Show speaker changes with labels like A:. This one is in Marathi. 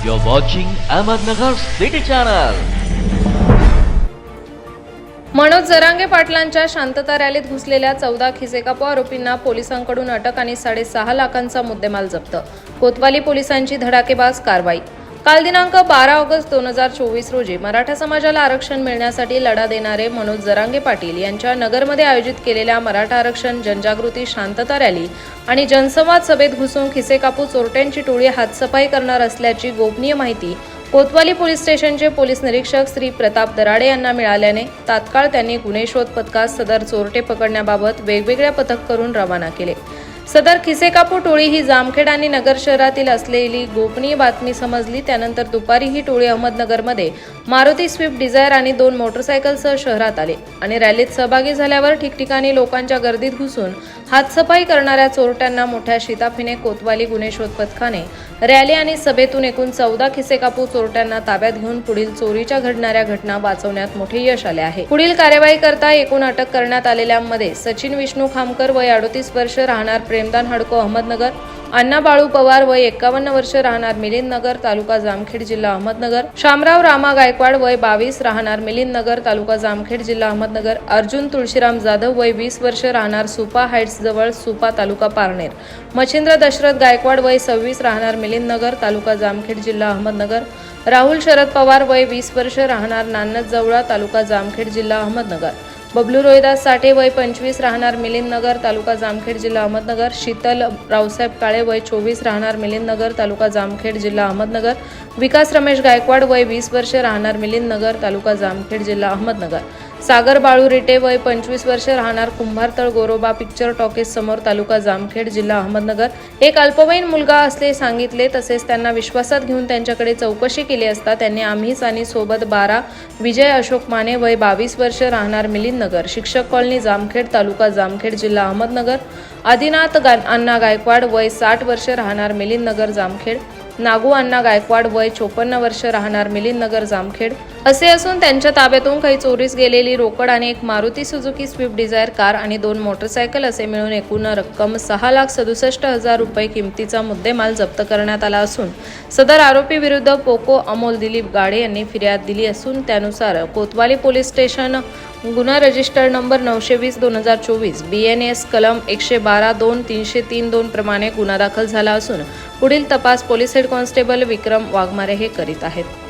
A: You're watching Ahmednagar City Channel.
B: Manoj Jarange पाटलांच्या शांतता रॅलीत घुसलेल्या चौदा खिसेकापू आरोपींना पोलिसांकडून अटक आणि साडेसहा लाखांचा मुद्देमाल जप्त कोतवाली पोलिसांची धडाकेबाज कारवाई काल दिनांक बारा ऑगस्ट दोन हजार चोवीस रोजी मराठा समाजाला आरक्षण मिळण्यासाठी लढा देणारे मनोज जरांगे पाटील यांच्या नगरमध्ये आयोजित केलेल्या मराठा आरक्षण जनजागृती शांतता रॅली आणि जनसंवाद सभेत घुसून खिसे कापू चोरट्यांची टोळी हातसफाई करणार असल्याची गोपनीय माहिती कोतवाली पोलीस स्टेशनचे पोलीस निरीक्षक श्री प्रताप दराडे यांना मिळाल्याने तात्काळ त्यांनी गुन्हे शोध पथकास सदर चोरटे पकडण्याबाबत वेगवेगळ्या पथक करून रवाना केले. सदर खिसेकापू टोळी ही जामखेड आणि नगर शहरातील असलेली गोपनीय बातमी समजली. त्यानंतर दुपारी ही टोळी अहमदनगरमध्ये मारुती स्विफ्ट डिझायर आणि दोन मोटरसायकलसह शहरात आले आणि रॅलीत सहभागी झाल्यावर ठिकठिकाणी लोकांच्या गर्दीत घुसून हातसफाई करणाऱ्या चोरट्यांना मोठ्या शिताफीने कोतवाली गुन्हे शोध पथकाने रॅली आणि सभेतून एकूण चौदा खिसेकापू चोरट्यांना ताब्यात घेऊन पुढील चोरीच्या घडणाऱ्या घटना वाचवण्यात मोठे यश आले आहे. पुढील कार्यवाही करता एकूण अटक करण्यात आलेल्यांमध्ये सचिन विष्णू खामकर वय अडोतीस वर्ष राहणार प्रेमदान हडको अहमदनगर अण्णा बाळू पवार वय एकावन्न वर्ष राहणार मिलिंद नगर तालुका जामखेड जिल्हा अहमदनगर शामराव रामा गायकवाड वय बावीस राहणार मिलिंद नगर तालुका जामखेड जिल्हा अहमदनगर अर्जुन तुळशीराम जाधव वय वीस वर्ष राहणार सुपा हाईट्स जवळ सुपा तालुका पारनेर मच्छिंद्र दशरथ गायकवाड वय सव्वीस राहणार मिलिंद नगर तालुका जामखेड जिल्हा अहमदनगर राहुल शरद पवार वय वीस वर्ष राहणार नान्नत जवळा तालुका जामखेड जिल्हा अहमदनगर. बबलू रोहिदास साठे वय पंचवीस राहणार मिलिंदनगर तालुका जामखेड जिल्हा अहमदनगर. शीतल रावसाहेब काळे वय चोवीस राहणार मिलिंदनगर तालुका जामखेड जिल्हा अहमदनगर. विकास रमेश गायकवाड वय वीस वर्ष राहणार मिलिंदनगर तालुका जामखेड जिल्हा अहमदनगर. सागर बाळू रिटे वय पंचवीस वर्ष राहणार कुंभारतळ गोरोबा पिक्चर टॉकीज समोर तालुका जामखेड जिल्हा अहमदनगर. एक अल्पवयीन मुलगा असले सांगितले तसेच त्यांना विश्वासात घेऊन त्यांच्याकडे चौकशी केली असता त्यांनी आम्हीच आणि सोबत बारा विजय अशोक माने वय बावीस वर्ष राहणार मिलिंदनगर. शिक्षक कॉलनी जामखेड तालुका जामखेड जिल्हा अहमदनगर. आदिनाथ गा अण्णा गायकवाड वय साठ वर्ष राहणार मिलिंदनगर जामखेड. नागू अण्णा गायकवाड वय चोपन्न वर्ष राहणार मिलिंदनगर जामखेड. असे असून त्यांच्या ताब्यातून काही चोरीस गेलेली रोकड आणि एक Maruti Suzuki Swift Dzire car आणि दोन मोटरसायकल असे मिळून एकूण रक्कम सहा लाख सदुसष्ट हजार रुपये किमतीचा मुद्देमाल जप्त करण्यात आला असून सदर आरोपी विरुद्ध पोको अमोल दिलीप गाडे यांनी फिर्याद दिली असून त्यानुसार कोतवाली पोलीस स्टेशन गुन्हा रजिस्टर नंबर नऊशे वीस दोन हजार चोवीस बी एन एस कलम एकशे बारा दोन तीनशे तीन दोन प्रमाणे गुन्हा दाखल झाला असून पुढील तपास police head constable Vikram Waghmare हे करीत आहेत.